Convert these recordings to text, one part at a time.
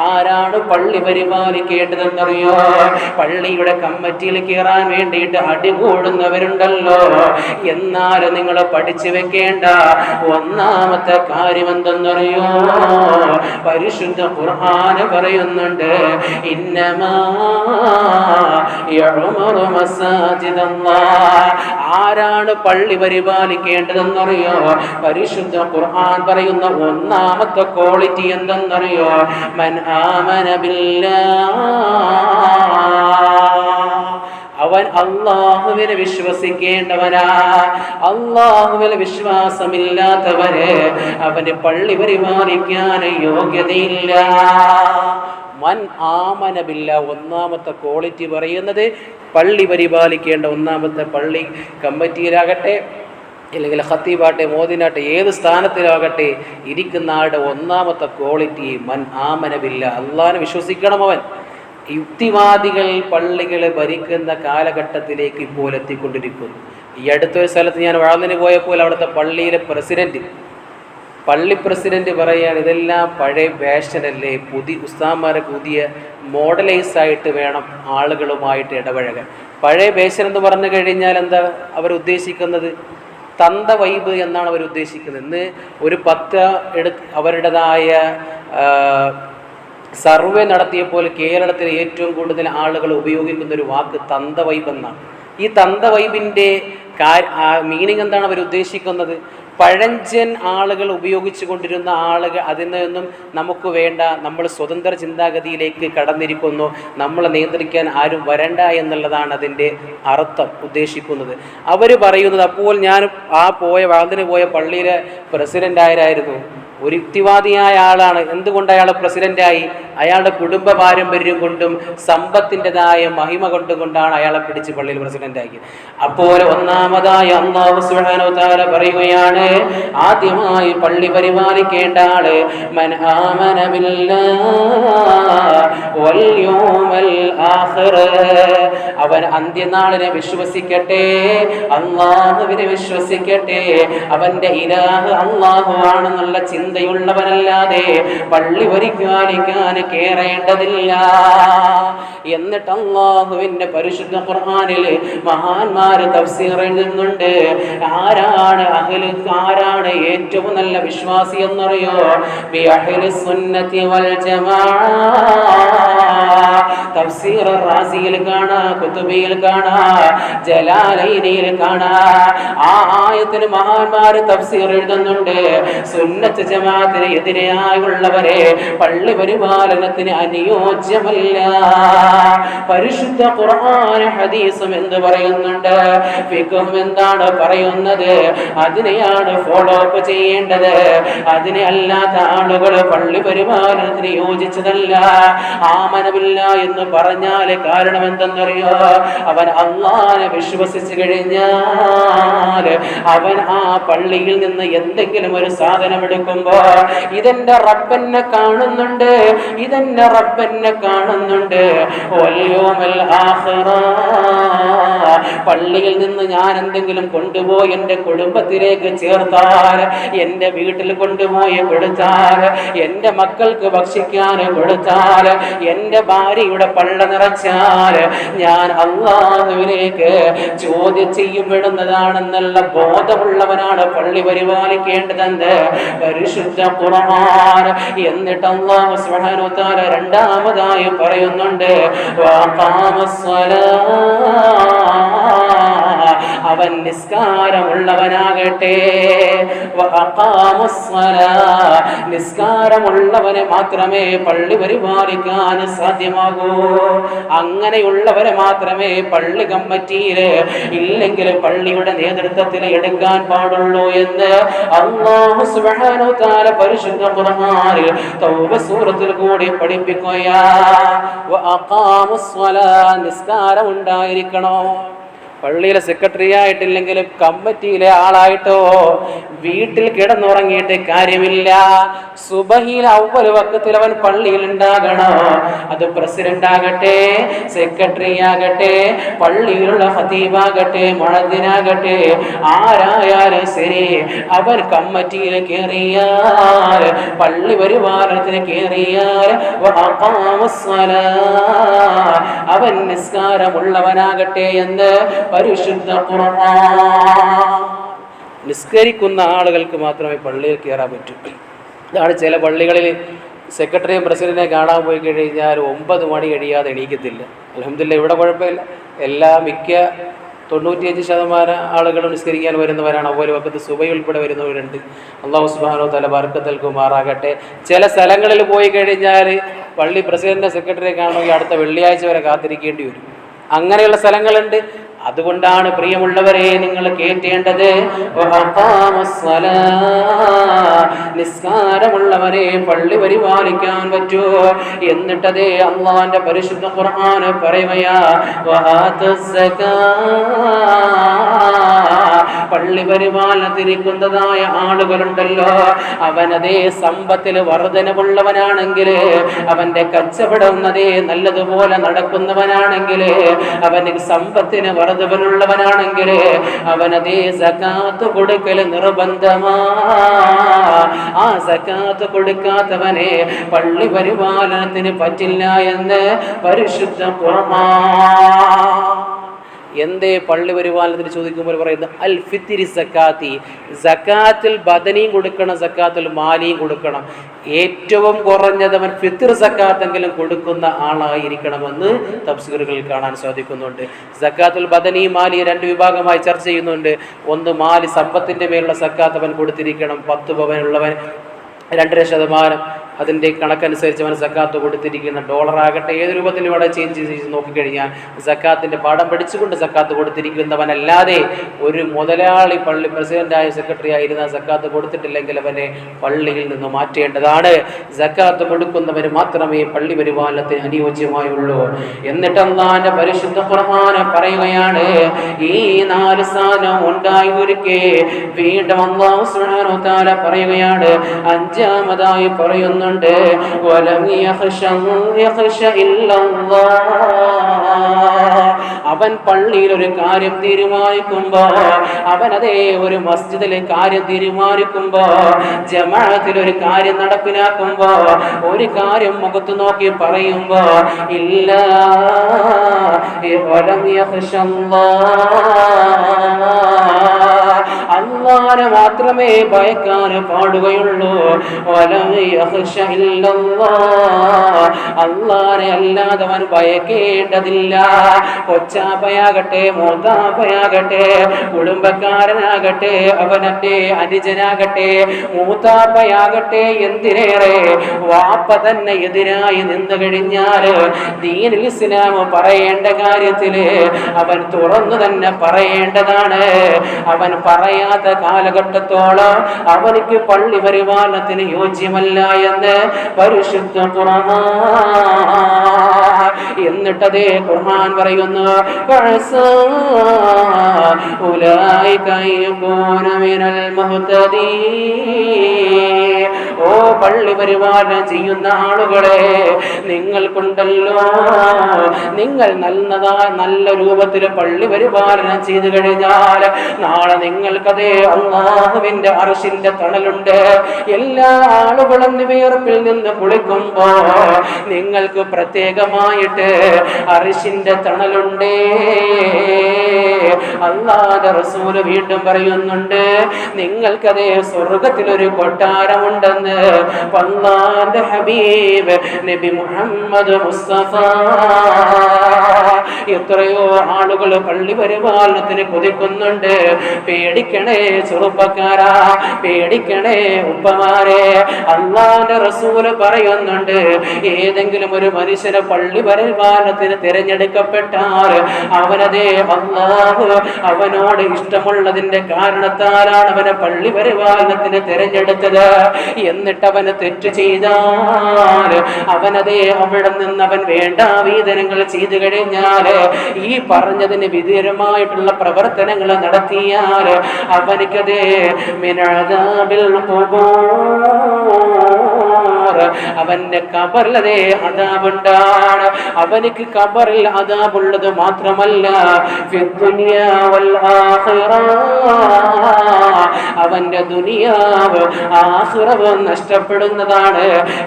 ആരാണ് പള്ളി പരിപാലിക്കേണ്ടതെന്നറിയോ പള്ളിയുടെ കമ്മിറ്റിയിൽ കയറാൻ വേണ്ടിയിട്ട് അടികൂടുന്നവരുണ്ടല്ലോ എന്നാലും നിങ്ങൾ പഠിച്ചു വെക്കേണ്ട ഒന്നാമത്തെ കാര്യം എന്തെന്നറിയോ പരിശുദ്ധ ഖുർആാന് പറയുന്നുണ്ട് ഇന്നമാ. ആരാണ് പള്ളി പരിപാലിക്കേണ്ടതെന്നറിയോ? പരിശുദ്ധ ഖുർആൻ പറയുന്ന ഒന്നാമത്തെ ക്വാളിറ്റി എന്തെന്നറിയോ? മൻ ആമന ബില്ലാ അവൻ അള്ളാഹുവിനെ വിശ്വസിക്കേണ്ടവനാ. അള്ളാഹുവിൽ വിശ്വാസമില്ലാത്തവരെ അവന് പള്ളി പരിപാലിക്കാൻ യോഗ്യതയില്ല. മൻ ആമനബില്ല ഒന്നാമത്തെ ക്വാളിറ്റി പറയുന്നത് പള്ളി പരിപാലിക്കേണ്ട ഒന്നാമത്തെ പള്ളി കമ്മിറ്റിയിലാകട്ടെ അല്ലെങ്കിൽ ഹത്തീബാട്ടെ മോദിനാട്ടെ ഏത് സ്ഥാനത്തിലാകട്ടെ ഇരിക്കുന്ന ആളുടെ ഒന്നാമത്തെ ക്വാളിറ്റി മൻ ആമനബില്ല അള്ളാഹാനെ വിശ്വസിക്കണം അവൻ. യുക്തിവാദികൾ പള്ളികളെ ഭരിക്കുന്ന കാലഘട്ടത്തിലേക്ക് ഇപ്പോൾ എത്തിക്കൊണ്ടിരിക്കുന്നു. ഈ അടുത്തൊരു സ്ഥലത്ത് ഞാൻ വളർന്നിന് പോയപ്പോൾ അവിടുത്തെ പള്ളിയിലെ പ്രസിഡന്റ് പള്ളി പ്രസിഡന്റ് പറയുകയാണ് ഇതെല്ലാം പഴയ ഫാഷനല്ലേ പുതിയ ഉസ്താന്മാരെ പുതിയ മോഡലൈസ് ആയിട്ട് വേണം ആളുകളുമായിട്ട് ഇടപഴകാൻ. പഴയ ഫാഷൻ എന്ന് പറഞ്ഞു കഴിഞ്ഞാൽ എന്താ അവർ ഉദ്ദേശിക്കുന്നത്? തന്ത വൈബ് എന്നാണ് അവരുദ്ദേശിക്കുന്നത് ഇന്ന് ഒരു പത്ത് എടു അവരുടേതായ സർവേ നടത്തിയപ്പോൾ കേരളത്തിൽ ഏറ്റവും കൂടുതൽ ആളുകൾ ഉപയോഗിക്കുന്ന ഒരു വാക്ക് തന്ത വൈബ് എന്നാണ്. ഈ തന്ത വൈബിന്റെ മീനിങ് എന്താണ് അവർ ഉദ്ദേശിക്കുന്നത്? പഴഞ്ചൻ ആളുകൾ ഉപയോഗിച്ചു കൊണ്ടിരുന്ന ആളുകൾ അതിൽ നിന്നും നമുക്ക് വേണ്ട. നമ്മൾ സ്വതന്ത്ര ചിന്താഗതിയിലേക്ക് കടന്നിരിക്കുന്നു. നമ്മളെ നിയന്ത്രിക്കാൻ ആരും വരണ്ട എന്നുള്ളതാണ് അതിന്റെ അർത്ഥം ഉദ്ദേശിക്കുന്നത്. അവർ പറയുന്നത് അപ്പോൾ ഞാൻ ആ പോയ വാതിന് പോയ പള്ളിയിലെ പ്രസിഡന്റ് ആരായിരുന്നു? ഒരു യുക്തിവാദിയായ ആളാണ്. എന്തുകൊണ്ട് അയാൾ പ്രസിഡന്റായി? അയാളുടെ കുടുംബ പാരമ്പര്യം കൊണ്ടും സമ്പത്തിന്റെതായ മഹിമ കൊണ്ടുകൊണ്ടാണ് അയാളെ പിടിച്ച് പള്ളിയിൽ പ്രസിഡന്റാക്കിയത് അപ്പോൾ ഒന്നാമതായി അള്ളാഹു പറയുകയാണ് ആദ്യമായി പള്ളി പരിപാലിക്കേണ്ട ആൾ അവൻ അന്ത്യനാളിനെ വിശ്വസിക്കട്ടെ അള്ളാഹുവിനെ വിശ്വസിക്കട്ടെ. അവന്റെ ഇലാഹ് അള്ളാഹു ആണെന്നുള്ള ചിന്തയുള്ളവനല്ലാതെ പള്ളി പരിപാലിക്കാൻ കേറേണ്ടതില്ല. എന്നിട്ട് പരിശുദ്ധ ഖുർആനിൽ മഹാന്മാര് തഫ്സീർ എഴുതുന്നുണ്ട്. ആരാണ് അഹ്ലു ആരാണ് ഏറ്റവും നല്ല വിശ്വാസി എന്നറിയോ? ബി സുന്നത്തി വൽ ജമാഅ തഫ്സീർ റാസിയിൽ കാണാ കുത്തുബിയിൽ കാണാ ജലാലൈനിയിൽ കാണാ. ആ ആയത്തിന് മഹാന്മാര് തഫ്സീർ എഴുതുന്നുണ്ട്. സുന്നത്ത് ജമാഅത്തിന് എതിരെയായുള്ളവരെ പള്ളി പരിപാലനത്തിന് അനുയോജ്യമല്ല. പരിശുദ്ധ ഖുർആൻ ഹദീസും എന്ത് പറയുന്നുണ്ട്? ഫിഖും എന്താണ് പറയുന്നത്? അതിനെയാണ് ഫോളോ അപ്പ് ചെയ്യേണ്ടത്. അതിനെ അല്ലാത്ത ആളുകൾ പള്ളി പരിപാലനത്തിന് യോജിച്ചതല്ല. ആമനമില്ല എന്ന് പറഞ്ഞാൽ കാരണം എന്തെന്നറിയോ അവൻ അള്ളാനെ വിശ്വസിച്ചു കഴിഞ്ഞാൽ അവൻ ആ പള്ളിയിൽ നിന്ന് എന്തെങ്കിലും ഒരു സാധനം എടുക്കുമ്പോ ഇതെന്റെ റബ്ബെന്നെ കാണുന്നുണ്ട് ഇതെന്റെ റബ്ബെന്നെ കാണുന്നുണ്ട്. പള്ളിയിൽ നിന്ന് ഞാൻ എന്തെങ്കിലും കൊണ്ടുപോയി എന്റെ കുടുംബത്തിലേക്ക് ചേർത്താൽ എന്റെ വീട്ടിൽ കൊണ്ടുപോയി കൊടുത്താൽ എന്റെ മക്കൾക്ക് ഭക്ഷിക്കാൻ കൊടുത്താൽ എന്റെ ഭാര്യയുടെ പള്ള നിറച്ചാൽ ഞാൻ അള്ളാഹുവിനേക്ക് ചോദ്യം ചെയ്യപ്പെടുന്നതാണെന്നുള്ള ബോധമുള്ളവനാണ് പള്ളി പരിപാലിക്കേണ്ടതെന്ന് പരിശുദ്ധ കുറവാൻ എന്നിട്ട് അള്ളാഹു സുബ്ഹാനഹു വ തആല രണ്ടാമതായി പറയുന്നുണ്ട് വഅഖാമസ്സലാ അവൻ നിസ്കാരമുള്ളവനാകട്ടെ. നിസ്കാരമുള്ളവനെ മാത്രമേ പള്ളി പരിപാലിക്കാൻ സാധ്യമാകൂ അങ്ങനെയുള്ളവരെ മാത്രമേ പള്ളി കമ്മറ്റിയിൽ ഇല്ലെങ്കിൽ പള്ളിയുടെ നേതൃത്വത്തിൽ എടുക്കാൻ പാടുള്ളൂ എന്ന് അള്ളാഹു പരിശുദ്ധ ഖുർആനിൽ തൗബ കൂടി പഠിപ്പിക്കുകയാ. നിസ്കാരം പള്ളിയിലെ സെക്രട്ടറി ആയിട്ടില്ലെങ്കിലും കമ്മിറ്റിയിലെ ആളായിട്ടോ? വീട്ടിൽ കിടന്നുറങ്ങിയിട്ട് കാര്യമില്ല. സുബഹിയിൽ അവൽ വക്കത്തിൽ അവൻ പള്ളിയിൽ ഉണ്ടാകണോ. അത് പ്രസിഡന്റ് ആകട്ടെ സെക്രട്ടറി ആകട്ടെ പള്ളിയിലുള്ള ഹതീബാകട്ടെ മുഴദിനാകട്ടെ ആരായാലും ശരി അവൻ കമ്മിറ്റിയിൽ കയറിയാൽ പള്ളി പരിപാലനത്തിന് കയറിയാൽ അവൻ നിസ്കാരമുള്ളവനാകട്ടെ എന്ന് പരിശുദ്ധ നിസ്കരിക്കുന്ന ആളുകൾക്ക് മാത്രമേ പള്ളിയിൽ കയറാൻ പറ്റൂ. ഇതാണ് ചില പള്ളികളിൽ സെക്രട്ടറിയും പ്രസിഡന്റിനെ കാണാൻ പോയി കഴിഞ്ഞാൽ ഒമ്പത് മണി കഴിയാതെ എണീക്കത്തില്ല. അലഹമില്ല ഇവിടെ കുഴപ്പമില്ല. എല്ലാ മിക്ക തൊണ്ണൂറ്റിയഞ്ച് ശതമാനം ആളുകളും നിസ്കരിക്കാൻ വരുന്നവരാണ്. അതുപോലെ വക്കത്ത് സുബൈ ഉൾപ്പെടെ വരുന്നവരുണ്ട്. അള്ളാഹു സുബാനോ തല ബർക്കത്തൽ കുമാറാകട്ടെ ചില സ്ഥലങ്ങളിൽ പോയി കഴിഞ്ഞാൽ പള്ളി പ്രസിഡന്റ് സെക്രട്ടറിയെ കാണുമെങ്കിൽ അടുത്ത വെള്ളിയാഴ്ച വരെ കാത്തിരിക്കേണ്ടി വരും. അങ്ങനെയുള്ള സ്ഥലങ്ങളുണ്ട്. അതുകൊണ്ടാണ് പ്രിയമുള്ളവരെ നിങ്ങൾ കേട്ടേണ്ടത് നിസ്കാരമുള്ളവരെ പള്ളി പരിപാലിക്കാൻ പറ്റൂ. എന്നിട്ടതേ അള്ളാന്റെ പരിശുദ്ധ ഖുർആാന് പറയുകയാ പള്ളി പരിപാലനത്തിരിക്കുന്നതായ ആളുകളുണ്ടല്ലോ. അവനതേ സമ്പത്തിൽ വർധനവുള്ളവനാണെങ്കിൽ അവന്റെ കച്ചവടം അതേ നല്ലതുപോലെ നടക്കുന്നവനാണെങ്കിൽ അവന് സമ്പത്തിന് വർധവനുള്ളവനാണെങ്കിൽ അവനതേ സക്കാത്ത് കൊടുക്കൽ നിർബന്ധമാ. ആ സക്കാത്ത് കൊടുക്കാത്തവനെ പള്ളി പരിപാലനത്തിന് പറ്റില്ല എന്ന് പരിശുദ്ധ പുറമാ എന്തേ പള്ളി പരിപാലനത്തിന് ചോദിക്കുമ്പോൾ പറയുന്നത് അൽ ഫിത്തിരി സക്കാത്തി. സക്കാത്തിൽ ബദനിയും കൊടുക്കണം സക്കാത്തിൽ മാലിയും കൊടുക്കണം. ഏറ്റവും കുറഞ്ഞത് അവൻ ഫിത്തിർ സക്കാത്തെങ്കിലും കൊടുക്കുന്ന ആളായിരിക്കണമെന്ന് തഫ്സീറുകളിൽ കാണാൻ സാധിക്കുന്നുണ്ട്. സക്കാത്തുൽ ബദനി മാലി രണ്ട് വിഭാഗമായി ചർച്ച ചെയ്യുന്നുണ്ട്. ഒന്ന് മാലി സമ്പത്തിന്റെ മേലുള്ള സക്കാത്ത് അവൻ കൊടുത്തിരിക്കണം പത്ത് പവനുള്ളവൻ രണ്ടര ശതമാനം. അതിന്റെ കണക്കനുസരിച്ച് അവൻ സക്കാത്ത് കൊടുത്തിരിക്കുന്ന ഡോളറാകട്ടെ ഏത് രൂപത്തിൽ ഇവിടെ ചേഞ്ച് ചെയ്ത് നോക്കിക്കഴിഞ്ഞാൽ സക്കാത്തിന്റെ പാഠം പഠിച്ചുകൊണ്ട് സക്കാത്ത് കൊടുത്തിരിക്കുന്നവനല്ലാതെ ഒരു മുതലാളി പള്ളി പ്രസിഡന്റായ സെക്രട്ടറി ആയിരുന്ന സക്കാത്ത് കൊടുത്തിട്ടില്ലെങ്കിൽ അവനെ പള്ളിയിൽ നിന്ന് മാറ്റേണ്ടതാണ്. സക്കാത്ത് കൊടുക്കുന്നവർ മാത്രമേ പള്ളി പരിപാലനത്തിന് അനുയോജ്യമായുള്ളൂ. എന്നിട്ട് പരിശുദ്ധ പ്രമാനം പറയുകയാണ് ഈ നാല് സ്ഥാനം ഉണ്ടായി ഒരുക്കെ വീണ്ടും പറയുകയാണ് അഞ്ചാമതായി ഇല്ലല്ലാഹ്. അവൻ പള്ളിയിൽ ഒരു കാര്യം തീരുമാനിക്കുമ്പോ അവൻ അതേ ഒരു മസ്ജിദിലെ കാര്യം തീരുമാനിക്കുമ്പോ ജമാഅത്തിൽ ഒരു കാര്യം നടപ്പിലാക്കുമ്പോ ഒരു കാര്യം മുഖത്ത് നോക്കി പറയുമ്പോ ഇല്ല വലം യഖ്ശ അള്ളാനെ മാത്രമേ ഭയക്കാൻ പാടുകയുള്ളൂ. അള്ളാനെ അല്ലാതെ അവൻ ഭയക്കേണ്ടതില്ല. കൊച്ചാപ്പയാകട്ടെ മൂത്താപ്പയാകട്ടെ കുടുംബക്കാരനാകട്ടെ അവനത്തെ അനുജനാകട്ടെ മൂത്താപ്പയാകട്ടെ എന്തിനേറെ വാപ്പ തന്നെ എതിരായി നിന്നു കഴിഞ്ഞാൽ ദീനിൽ ഇസ്ലാം പറയേണ്ട കാര്യത്തിൽ അവൻ തുറന്നു തന്നെ പറയേണ്ടതാണ്. അവൻ പറയാത്ത കാലഘട്ടത്തോളം അവനിക്ക് പള്ളി പരിപാലനത്തിന് യോജ്യമല്ല എന്ന് പരിശുദ്ധ എന്നിട്ടതേ ഖുർആൻ പറയുന്നു. ഉലായി യകൂന മിനൽ മുഹ്തദീൻ. ഓ പള്ളി പരിപാലനം ചെയ്യുന്ന ആളുകളെ നിങ്ങൾക്കുണ്ടല്ലോ നിങ്ങൾ നല്ലതാ നല്ല രൂപത്തിൽ പള്ളി പരിപാലനം ചെയ്തു കഴിഞ്ഞാൽ നാളെ നിങ്ങൾക്കതേ അള്ളാഹുവിന്റെ അറിശിന്റെ തണലുണ്ട്. എല്ലാ ആളുകളും വിയർപ്പിൽ നിന്ന് കുളിക്കുമ്പോ നിങ്ങൾക്ക് പ്രത്യേകമായിട്ട് അറിശിന്റെ തണലുണ്ടേ. അള്ളാഹുന്റെ റസൂൽ വീണ്ടും പറയുന്നുണ്ട് നിങ്ങൾക്കതേ സ്വർഗത്തിലൊരു കൊട്ടാരമുണ്ടെന്ന്. അള്ളാന്റെ ഹബീബ് നബി മുഹമ്മദ് മുസ്തഫ. എത്രയോ ആളുകൾ പള്ളി പരിപാലനത്തിന് കൊതിക്കുന്നുണ്ട്. പേടിക്കണേ ചെറുപ്പക്കാരാ പേടിക്കണേ ഉപ്പമാരെ. അള്ളാന്റെ റസൂൽ പറയുന്നുണ്ട് ഏതെങ്കിലും ഒരു മനുഷ്യനെ പള്ളി പരിപാലനത്തിന് തിരഞ്ഞെടുക്കപ്പെട്ടാൽ അവനതേ അള്ളാഹു. അവനോട് ഇഷ്ടമുള്ളതിന്റെ കാരണത്താലാണ് അവനെ പള്ളി പരിപാലനത്തിന് തിരഞ്ഞെടുത്തത്. എന്നിട്ട് അവന് തെറ്റ് ചെയ്താൽ അവനതേ അവിടെ നിന്ന് അവൻ വേണ്ട വീതനങ്ങൾ ചെയ്തു കഴിഞ്ഞാൽ ഈ പറഞ്ഞതിന് വിധേയമായിട്ടുള്ള പ്രവർത്തനങ്ങൾ നടത്തിയാൽ അവനിക്കതേ മിനഴാബിൽ അവന്റെ കബറിലതേ അതാബുണ്ടാണ് അവനിക്ക് കബറിൽ അതാബുള്ളത് മാത്രമല്ല. അവന്റെ ദുനിയാവ് ആഹ്റവ് നഷ്ടപ്പെടുന്നതാണ്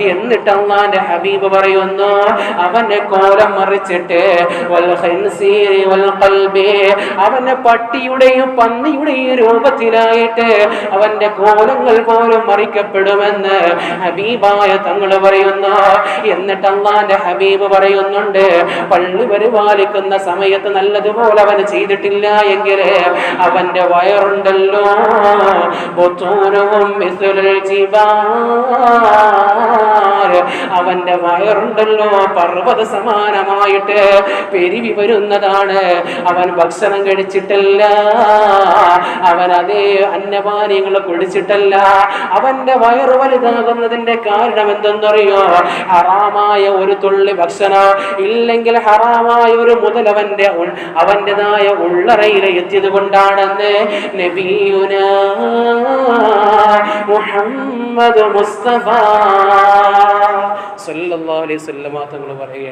എന്നിട്ട് അള്ളാന്റെ ഹബീബ് പറയുന്നു അവനെ കോലം മറിച്ചിട്ട്. അവന്റെ പട്ടിയുടെയും പന്നിയുടെയും രൂപത്തിലായിട്ട് അവന്റെ കോലങ്ങൾ പോലും മറിക്കപ്പെടുമെന്ന് ഹബീബായ തങ്ങൾ പറയുന്നു എന്നിട്ട് അള്ളാന്റെ ഹബീബ് പറയുന്നുണ്ട് പള്ളി പരിപാലിക്കുന്ന സമയത്ത് നല്ലതുപോലെ അവൻ ചെയ്തിട്ടില്ല എങ്കിൽ അവന്റെ വയറുണ്ടല്ലോ. അവന്റെ വയറുണ്ടല്ലോ പർവത സമാനമായിട്ട് പെരുവി വരുന്നതാണ്. അവൻ ഭക്ഷണം കഴിച്ചിട്ടല്ല അവൻ അതേ അന്നപാനീയങ്ങൾ കുടിച്ചിട്ടല്ല. അവന്റെ വയറ് വലുതാകുന്നതിന്റെ കാരണം എന്തെന്നറിയോ? ഹറാമായ ഒരു തുള്ളി ഭക്ഷണം. ഇല്ലെങ്കിൽ ഹറാമായ ഒരു മുതൽ അവന്റെ അവന്റേതായ ഉള്ളറയിൽ എത്തിയത് കൊണ്ടാണെന്ന് നബിയുന മുഹമ്മദ് മുസ്തഫ സല്ലല്ലാഹു അലൈഹി വസല്ലമ തങ്ങൾ പറയുക